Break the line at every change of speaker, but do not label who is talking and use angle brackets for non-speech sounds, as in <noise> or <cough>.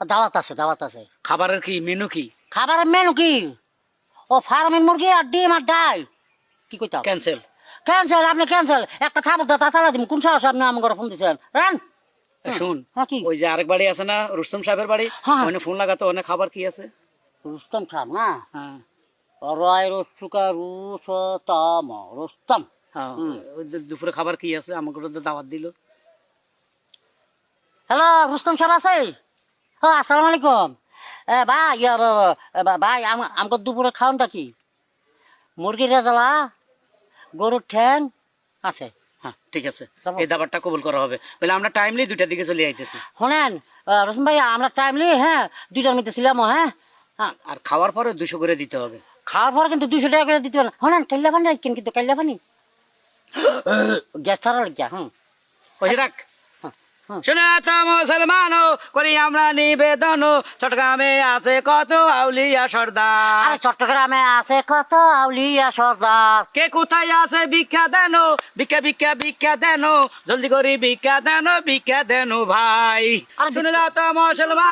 দাওয়াত আছে দাওয়াত আছে।
খাবারের কি মেনু কি?
খাবারের মেনু কি? ও ফার্মের মুরগি আর ডিম আর ডাল। কি কইতাম
ক্যান্সেল
ক্যান্সেল আপনি ক্যান্সেল একটা থাবো দা তালা দিম কোন সাহস আপনি আমার ঘরে ফোন দিচ্ছেন? রান।
শুন
হ্যাঁ, কি?
ওই যে আরেক বাড়ি আছে না রুস্তম সাহেবের বাড়ি
হ্যাঁ।
ওখানে ফোন লাগাতো ওখানে খাবার কি আছে?
রুস্তম সাহেব না?
হ্যাঁ।
রয় রসুকা রুস্তম রুস্তম।
হ্যাঁ দুপুরে খাবার কি আছে আমাকে দাওয়াত দিল।
হ্যালো রুস্তম সাহেব আছে? হ্যাঁ আসসালামু আলাইকুম। এ ভাই ভাই আম- আমাকে দুপুরে খাওয়ানটা কি? মুরগির রেজালা গরুর ঠ্যাং আছে।
হ্যাঁ ঠিক আছে। এই দাবারটা কবুল করা হবে। বলে আমরা টাইমলি দুইটার দিকে চলে আইতেছি।
শোনেন রসুন ভাই আমরা টাইমলি হ্যাঁ দুইটার মধ্যে ছিলাম হ্যাঁ। হ্যাঁ
আর খাওয়ার পরে দুশো করে দিতে হবে।
খাওয়ার পর কিন্তু দুশো টাকা করে দিতে হবে। শোনেন কাল্লা পানি কিন্তু কাল্লা পানি <gasps> গ্যাস ছাড়া লাগিয়া হুম।
ওই রাখ।
হুম, হুম।
শুনে তো মুসলমান করি আমরা নিবেদন। চট্টগ্রামে আছে কত আউলিয়া সর্দার।
আরে চট্টগ্রামে আছে কত আউলিয়া সর্দার।
কে কোথায় আছে ভিক্ষা দেন? ভিক্ষা ভিক্ষা ভিক্ষা দেন। জলদি করি ভিক্ষা দেন ভিক্ষা দেন ভাই।
আরে
শুনে তো মুসলমান